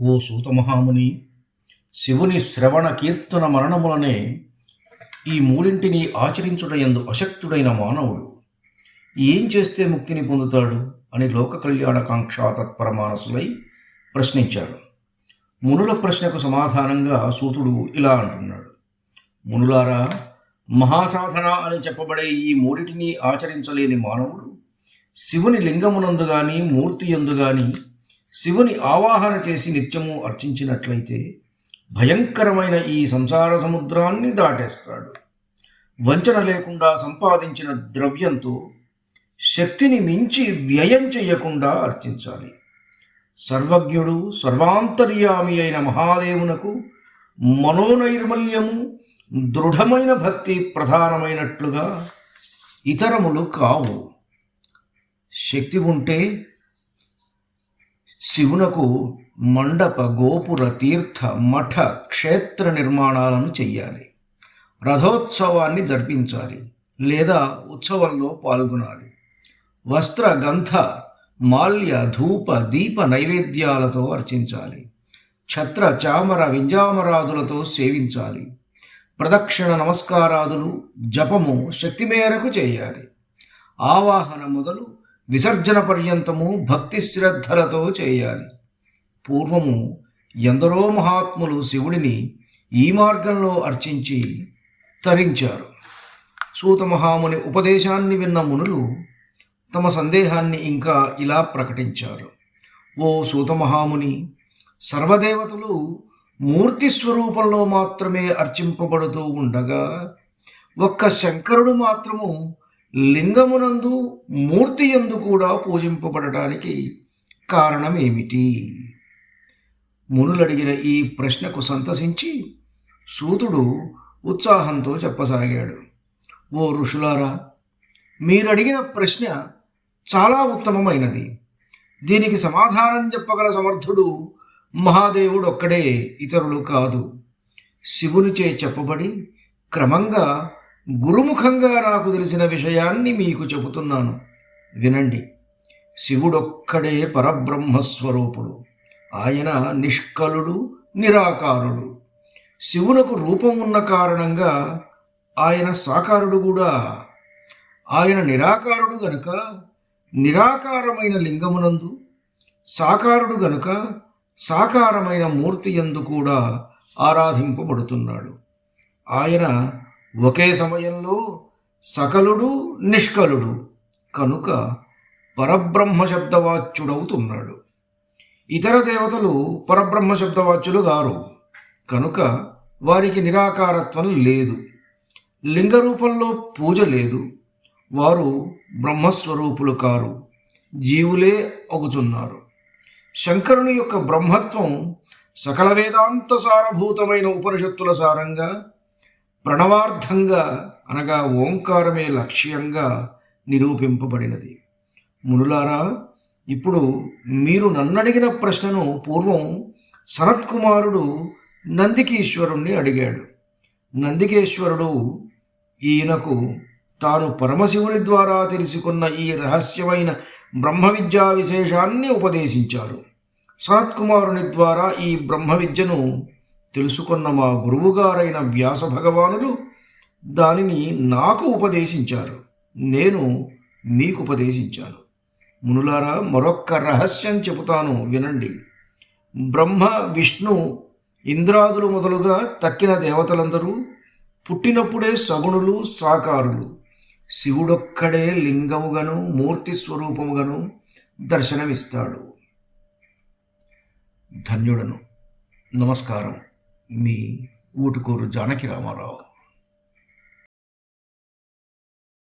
ఓ సూతమహాముని శివుని శ్రవణ కీర్తన మరణములనే ఈ మూడింటిని ఆచరించుటయందు అశక్తుడైన మానవుడు. ఏం చేస్తే ముక్తిని పొందుతాడు అని లోక కళ్యాణకాంక్ష తత్పర మానసులై ప్రశ్నించాడు. మునుల ప్రశ్నకు సమాధానంగా సూతుడు ఇలా అంటున్నాడు. మునులారా మహాసాధన అని చెప్పబడే ఈ మూడిటిని ఆచరించలేని మానవుడు శివుని లింగమునందు గాని మూర్తి ఎందు గాని శివుని ఆవాహన చేసి నిత్యము అర్చించినట్లయితే భయంకరమైన ఈ సంసార సముద్రాన్ని దాటేస్తాడు. వంచన లేకుండా సంపాదించిన ద్రవ్యంతో శక్తిని మించి వ్యయం చేయకుండా అర్చించాలి. సర్వజ్ఞుడు సర్వాంతర్యామి అయిన మహాదేవునకు మనోనైర్మల్యము దృఢమైన భక్తి ప్రధానమైనట్లుగా ఇతరములు కావు. శక్తి ఉంటే శివునకు మండప గోపుర తీర్థ మఠ క్షేత్ర నిర్మాణాలను చెయ్యాలి. రథోత్సవాన్ని జరిపించాలి లేదా ఉత్సవంలో పాల్గొనాలి. వస్త్ర గంధ మాల్య ధూప దీప నైవేద్యాలతో అర్చించాలి. ఛత్ర చామర వింజామరాదులతో సేవించాలి. ప్రదక్షిణ నమస్కారాదులు జపము శక్తి మేరకు చేయాలి. ఆవాహన మొదలు విసర్జన పర్యంతము భక్తి శ్రద్ధలతో చేయాలి. పూర్వము ఎందరో మహాత్ములు శివుడిని ఈ మార్గంలో అర్చించి తరించారు. సూత మహాముని ఉపదేశాన్ని విన్న మునులు తమ సందేహాన్ని ఇంకా ఇలా ప్రకటించారు. ఓ సూత మహాముని సర్వదేవతలు మూర్తి స్వరూపంలో మాత్రమే అర్చింపబడుతూ ఉండగా ఒక్క శంకరుడు మాత్రము లింగమునందు మూర్తి ఎందు కూడా పూజింపబడటానికి కారణమేమిటి? మునులడిగిన ఈ ప్రశ్నకు సంతసించి సూతుడు ఉత్సాహంతో చెప్పసాగాడు. ఓ ఋషులారా మీరడిగిన ప్రశ్న చాలా ఉత్తమమైనది. దీనికి సమాధానం చెప్పగల సమర్థుడు మహాదేవుడు ఒక్కడే ఇతరులు కాదు. శివునిచే చెప్పబడి క్రమంగా గురుముఖంగా నాకు తెలిసిన విషయాన్ని మీకు చెబుతున్నాను. వినండి. శివుడొక్కడే పరబ్రహ్మస్వరూపుడు. ఆయన నిష్కలుడు నిరాకారుడు. శివునకు రూపం ఉన్న కారణంగా ఆయన సాకారుడు కూడా. ఆయన నిరాకారుడు గనుక నిరాకారమైన లింగమునందు సాకారుడు గనుక సాకారమైన మూర్తి ఎందు కూడా ఆరాధింపబడుతున్నాడు. ఆయన ఒకే సమయంలో సకలుడు నిష్కలుడు. కనుక పరబ్రహ్మ శబ్దవాచ్యుడవుతున్నాడు ఇతర దేవతలు పరబ్రహ్మ శబ్దవాచ్యులు గారు. కనుక వారికి నిరాకారత్వం లేదు. లింగ రూపంలో పూజ లేదు. వారు బ్రహ్మస్వరూపులు కారు. జీవులే అగుతున్నారు. శంకరుని యొక్క బ్రహ్మత్వం సకల వేదాంత సారభూతమైన ఉపనిషత్తుల సారంగా ప్రణవార్థంగా అనగా ఓంకారమే లక్ష్యంగా నిరూపింపబడినది. మునులారా ఇప్పుడు మీరు నన్నడిగిన ప్రశ్నను పూర్వం సనత్కుమారుడు నందికీశ్వరుణ్ణి అడిగాడు. నందికేశ్వరుడు ఈయనకు తాను పరమశివుని ద్వారా తెలుసుకున్న ఈ రహస్యమైన బ్రహ్మ విద్యా విశేషాన్ని ఉపదేశించారు. సనత్కుమారుని ద్వారా ఈ బ్రహ్మ విద్యను తెలుసుకున్న మా గురువుగారైన వ్యాస భగవానులు దానిని నాకు ఉపదేశించారు. నేను మీకు ఉపదేశించాను. మునులారా మరొక్క రహస్యం చెబుతాను వినండి. బ్రహ్మ విష్ణు ఇంద్రాదులు మొదలుగా తక్కిన దేవతలందరూ పుట్టినప్పుడే సగుణులు సాకారులు. శివుడొక్కడే లింగముగను మూర్తి స్వరూపముగను దర్శనమిస్తాడు. ధన్యుడను. నమస్కారం. మీ ఊటుకూరు జానకి రామారావు